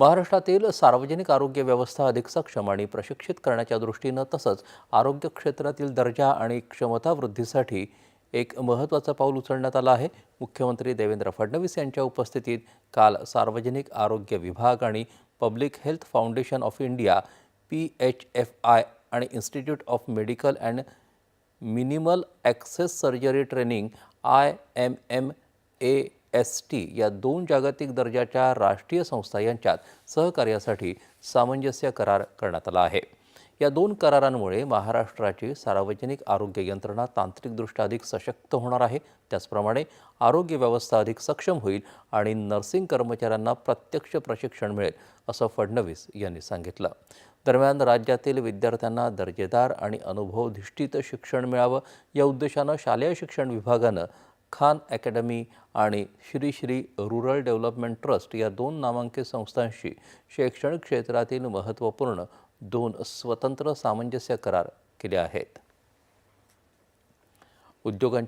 महाराष्ट्रातील सार्वजनिक आरोग्य व्यवस्था अधिक सक्षम आणि प्रशिक्षित करण्याच्या दृष्टीनं तसंच आरोग्य क्षेत्रातील दर्जा आणि क्षमता वृद्धीसाठी एक महत्त्वाचं पाऊल उचलण्यात आलं आहे. मुख्यमंत्री देवेंद्र फडणवीस यांच्या उपस्थितीत काल सार्वजनिक आरोग्य विभाग आणि public health foundation of India P H F I आणि institute of medical and minimal access surgery training I M M A S T या दोन जागतिक दर्जाच्या राष्ट्रीय संस्था यांच्यात सहकार्यासाठी सामंजस्य करार करण्यात आला आहे. या दोन करारांमुळे महाराष्ट्राची सार्वजनिक आरोग्य यंत्रणा तांत्रिकदृष्ट्या अधिक सशक्त होणार आहे. त्याचप्रमाणे आरोग्य व्यवस्था अधिक सक्षम होईल आणि नर्सिंग कर्मचाऱ्यांना प्रत्यक्ष प्रशिक्षण मिळेल असं फडणवीस यांनी सांगितलं. दरम्यान राज्यातील विद्यार्थ्यांना दर्जेदार आणि अनुभवधिष्ठित शिक्षण मिळावं या उद्देशानं शालेय शिक्षण विभागानं खान अकॅडमी आणि Sri Sri rural development trust या दोन नामांकित संस्थांशी शैक्षणिक क्षेत्रातील महत्त्वपूर्ण दोन स्वतंत्र सामंजस्य करार केले आहेत. उद्योगांच्या